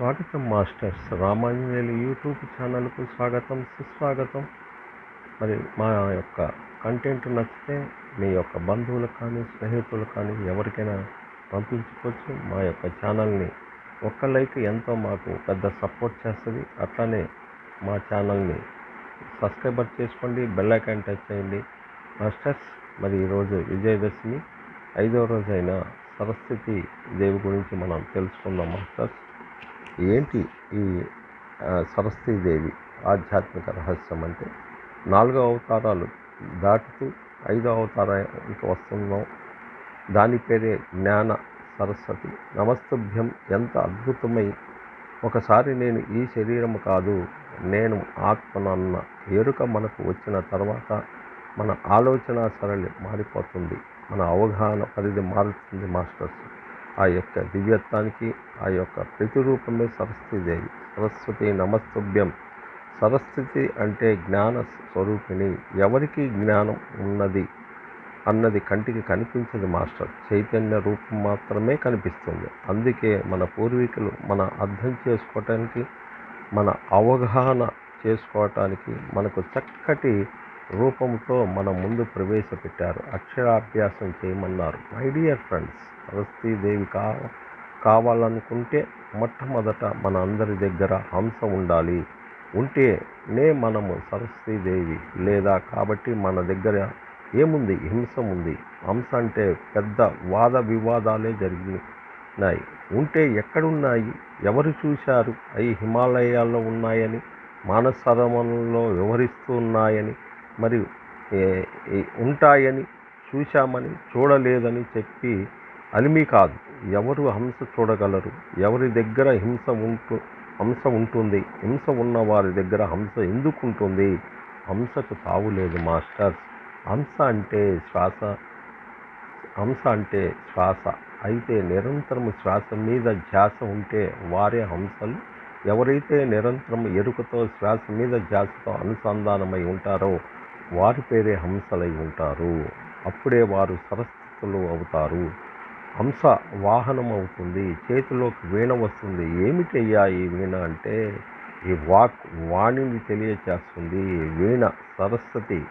స్వాగతం masters. Ramanjaneyulu YouTube ఛానల్కు స్వాగతం సుస్వాగతం. మరి మా యొక్క కంటెంట్ నచ్చితే మీ యొక్క బంధువులకు కానీ స్నేహితులకు కానీ ఎవరికైనా పంపించుకోవచ్చు. మా యొక్క ఛానల్ని ఒక్క లైక్ ఎంతో మాకు పెద్ద సపోర్ట్ చేస్తుంది. అట్లానే మా ఛానల్ని సబ్స్క్రైబర్ చేసుకోండి బెల్ ఐకాన్ టచ్ చేయండి. మాస్టర్స్ మరి ఈరోజు విజయదశమి. ఐదవ రోజైన సరస్వతి దేవి గురించి మనం తెలుసుకుందాం మాస్టర్స్. ఏంటి ఈ సరస్వతీదేవి ఆధ్యాత్మిక రహస్యం అంటే నాలుగో అవతారాలు దాటుతూ ఐదో అవతారానికి వస్తున్నాం. దాని పేరే జ్ఞాన సరస్వతి. నమస్తభ్యం ఎంత అద్భుతమై ఒకసారి నేను ఈ శరీరం కాదు నేను ఆత్మనన్న ఎరుక మనకు వచ్చిన తర్వాత మన ఆలోచన సరళి మారిపోతుంది మన అవగాహన పరిధి మారుతుంది మాస్టర్స్. ఆ యొక్క దివ్యత్వానికి ఆ యొక్క ప్రతిరూపమే సరస్వతిదేవి సరస్వతి నమస్తుభ్యం. సరస్వతి అంటే జ్ఞాన స్వరూపిణి. ఎవరికి జ్ఞానం ఉన్నది అన్నది కంటికి కనిపించదు మాస్టర్. చైతన్య రూపం మాత్రమే కనిపిస్తుంది. అందుకే మన పూర్వీకులు మన అర్థం చేసుకోవటానికి మన అవగాహన చేసుకోవటానికి మనకు చక్కటి రూపంతో మన ముందు ప్రవేశపెట్టారు. అక్షరాభ్యాసం చేయమన్నారు. మై డియర్ ఫ్రెండ్స్ సరస్వతీదేవి కా కావాలనుకుంటే మొట్టమొదట మన అందరి దగ్గర హంస ఉండాలి. ఉంటేనే మనము సరస్వతీదేవి లేదా కాబట్టి మన దగ్గర ఏముంది? హింస ఉంది. హంస అంటే పెద్ద వాద వివాదాలే జరిగినాయి. ఉంటే ఎక్కడున్నాయి? ఎవరు చూశారు? అవి హిమాలయాల్లో ఉన్నాయని మానసరమంలో వివరిస్తున్నాయని మరియు ఉంటాయని చూశామని చూడలేదని చెప్పి అలిమి కాదు. ఎవరు హంస చూడగలరు? ఎవరి దగ్గర హింస ఉంటు హంస ఉంటుంది? హింస ఉన్న వారి దగ్గర హంస ఎందుకు ఉంటుంది? హంసకు తావు లేదు మాస్టర్స్ హంస అంటే శ్వాస. హంస అంటే శ్వాస. అయితే నిరంతరం శ్వాస మీద ధ్యాస ఉంటే వారే హంసలు. ఎవరైతే నిరంతరం ఎరుకతో శ్వాస మీద ధ్యాసతో అనుసంధానమై ఉంటారో వారి పేరే హంసలై ఉంటారు. అప్పుడే వారు సరస్వతులు అవుతారు. హంస వాహనం అవుతుంది. చేతిలోకి వీణ వస్తుంది. ఏమిటయ్యా ఈ వీణ అంటే? ఈ వాక్ వాణిని తెలియచేస్తుంది. వీణ సరస్వతి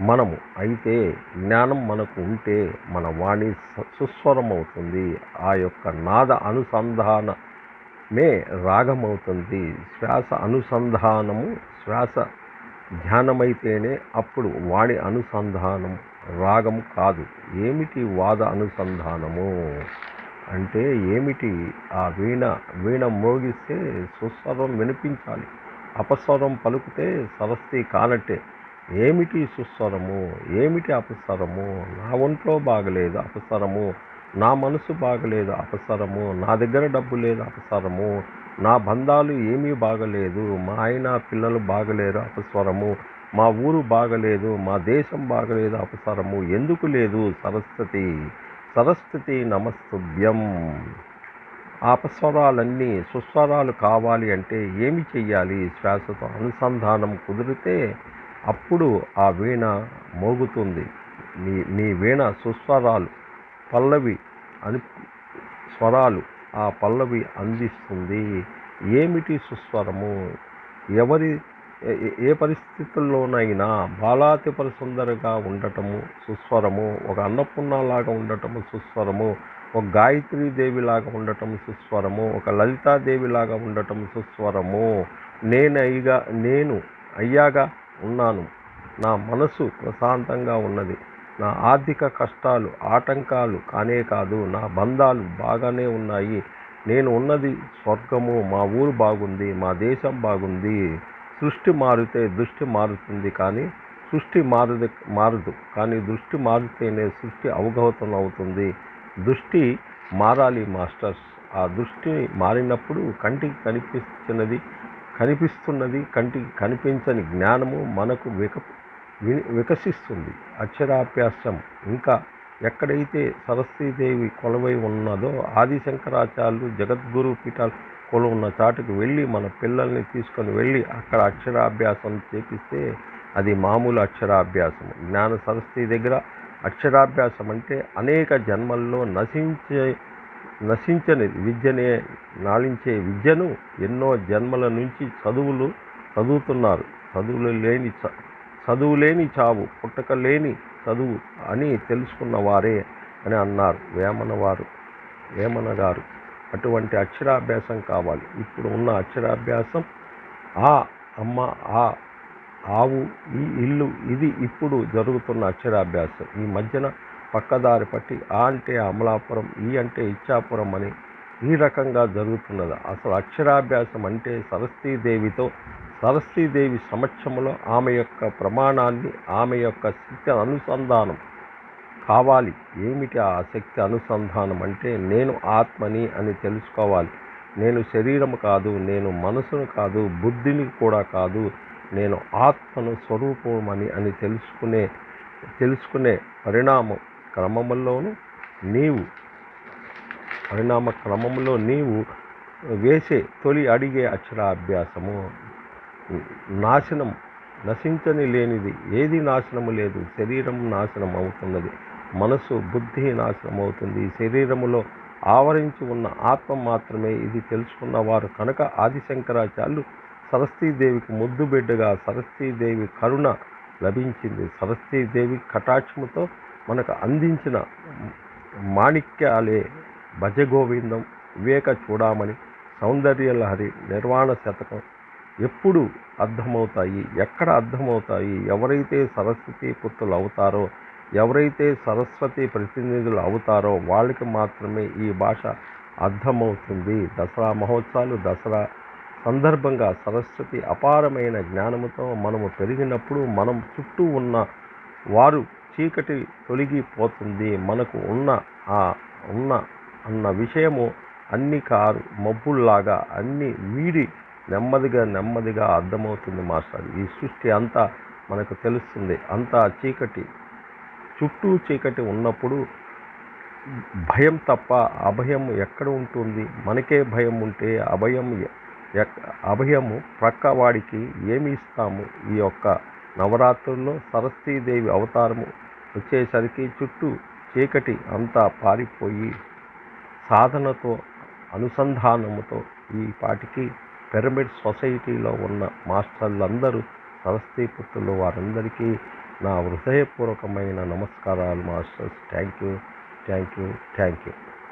మనము. అయితే జ్ఞానం మనకు ఉంటే మన వాణి సుస్వరం అవుతుంది ఆ యొక్క నాద అనుసంధానమే రాగం అవుతుంది శ్వాస అనుసంధానము శ్వాస ధ్యానమైతేనే అప్పుడు వాణి అనుసంధానం రాగం కాదు. ఏమిటి వాద అనుసంధానము? అంటే ఏమిటి? ఆ వీణ వీణ మోగిస్తే సుస్వరం వినిపించాలి. అపస్వరం పలుకుతే సరస్తి కానట్టే. ఏమిటి సుస్వరము? ఏమిటి అపస్వరము? నా ఒంట్లో బాగలేదు అపస్వరము. నా మనసు బాగలేదు అపసరము నా దగ్గర డబ్బు లేదు అపసరము నా బంధాలు ఏమీ బాగలేదు మా ఆయన పిల్లలు బాగలేరు అపస్వరము మా ఊరు బాగలేదు మా దేశం బాగలేదు అపసరము ఎందుకు లేదు సరస్వతి? సరస్వతి నమస్తుభ్యం. అపస్వరాలన్నీ సుస్వరాలు కావాలి అంటే ఏమి చెయ్యాలి? శ్వాసతో అనుసంధానం కుదిరితే అప్పుడు ఆ వీణ మోగుతుంది. నీ నీ వీణ సుస్వరాలు. పల్లవి అని స్వరాలు ఆ పల్లవి అందిస్తుంది. ఏమిటి సుస్వరము? ఎవరి ఏ- పరిస్థితుల్లోనైనా బాలాతిపర సుందరగా ఉండటము సుస్వరము ఒక అన్నపూర్ణలాగా ఉండటము సుస్వరము ఒక గాయత్రీదేవిలాగా ఉండటం సుస్వరము ఒక లలితాదేవిలాగా ఉండటం సుస్వరము. నేను అయ్యగా నేను అయ్యాగా ఉన్నాను. నా మనసు ప్రశాంతంగా ఉన్నది. నా ఆర్థిక కష్టాలు ఆటంకాలు కానే కాదు నా బంధాలు బాగానే ఉన్నాయి. నేను ఉన్నది స్వర్గము మా ఊరు బాగుంది మా దేశం బాగుంది. సృష్టి మారితే దృష్టి మారుతుంది కానీ సృష్టి మారదు మారదు. కానీ దృష్టి మారితేనే సృష్టి అవగతం అవుతుంది. దృష్టి మారాలి మాస్టర్స్. ఆ దృష్టి మారినప్పుడు కంటికి కనిపిస్తున్నది కనిపిస్తున్నది కంటికి కనిపించని జ్ఞానము మనకు విక వికసిస్తుంది. అక్షరాభ్యాసం. ఇంకా ఎక్కడైతే సరస్వతీదేవి కొలవై ఉన్నదో ఆదిశంకరాచార్యులు జగద్గురు పీఠాలు కొలు ఉన్న చాటుకు వెళ్ళి మన పిల్లల్ని తీసుకొని వెళ్ళి అక్కడ అక్షరాభ్యాసం చేపిస్తే అది మామూలు అక్షరాభ్యాసం జ్ఞాన సరస్వతి దగ్గర అక్షరాభ్యాసం అంటే అనేక జన్మల్లో నశించే నశించని విద్యనే నాళించే విద్యను ఎన్నో జన్మల నుంచి చదువులు చదువుతున్నారు. చదువులు లేని చదువు లేని చావు పుట్టక లేని చదువు అని తెలుసుకున్న వారే అని అన్నారు వేమన వారు. వేమన గారు అటువంటి అక్షరాభ్యాసం కావాలి. ఇప్పుడు ఉన్న అక్షరాభ్యాసం ఆ అమ్మ ఆ ఆవు ఈ ఇల్లు ఇది ఇప్పుడు జరుగుతున్న అక్షరాభ్యాసం. ఈ మధ్యన పక్కదారి పట్టి ఆ అంటే అమలాపురం ఈ అంటే ఇచ్చాపురం అని ఈ రకంగా జరుగుతున్నది. అసలు అక్షరాభ్యాసం అంటే సరస్వతీదేవితో సరస్వీదేవి సమక్షంలో ఆమె యొక్క ప్రమాణాన్ని ఆమె యొక్క శక్తి అనుసంధానం కావాలి. ఏమిటి ఆ శక్తి అనుసంధానం అంటే నేను ఆత్మని అని తెలుసుకోవాలి. నేను శరీరం కాదు నేను మనసును కాదు బుద్ధిని కూడా కాదు నేను ఆత్మను స్వరూపమని అని తెలుసుకునే తెలుసుకునే పరిణామం క్రమంలోను నీవు పరిణామ క్రమంలో నీవు వేసే తొలి అడిగే అక్షరాభ్యాసము నాశనం నశించని లేనిది ఏది నాశనము లేదు. శరీరం నాశనం అవుతున్నది. మనసు బుద్ధి నాశనం అవుతుంది. ఈ శరీరములో ఆవరించి ఉన్న ఆత్మ మాత్రమే ఇది తెలుసుకున్న వారు కనుక ఆదిశంకరాచార్యులు సరస్వతీదేవికి ముద్దు బిడ్డగా సరస్వతీదేవి కరుణ లభించింది. సరస్వతీదేవి కటాక్షముతో మనకు అందించిన మాణిక్యాలే భజగోవిందం వివేక చూడమని సౌందర్యలహరి నిర్వాణ శతకం ఎప్పుడు అర్థమవుతాయి? ఎక్కడ అర్థమవుతాయి? ఎవరైతే సరస్వతి పుత్రులు అవుతారో ఎవరైతే సరస్వతి ప్రతినిధులు అవుతారో వాళ్ళకి మాత్రమే ఈ భాష అర్థమవుతుంది. దసరా మహోత్సవాలు దసరా సందర్భంగా సరస్వతి అపారమైన జ్ఞానముతో మనము పెరిగినప్పుడు మనం చుట్టూ ఉన్న వారు చీకటి తొలగిపోతుంది. మనకు ఉన్న ఆ ఉన్న అన్న విషయము అన్ని కారు మబ్బుల్లాగా అన్ని వీడి నెమ్మదిగా నెమ్మదిగా అర్థమవుతుంది మాస్టర్. ఈ సృష్టి అంతా మనకు తెలుస్తుంది. అంతా చీకటి. చుట్టూ చీకటి ఉన్నప్పుడు భయం తప్ప అభయం ఎక్కడ ఉంటుంది? మనకే భయం ఉంటే అభయం ఎ- అభయము ప్రక్క వాడికి ఏమి ఇస్తాము? ఈ యొక్క నవరాత్రుల్లో సరస్వతీదేవి అవతారము వచ్చేసరికి చుట్టూ చీకటి అంతా పారిపోయి సాధనతో అనుసంధానముతో ఈ పాటికి పిరమిడ్ సొసైటీలో ఉన్న మాస్టర్లందరూ సరస్వతీపుత్రులు వారందరికీ నా హృదయపూర్వకమైన నమస్కారాలు masters. Thank you thank you thank you.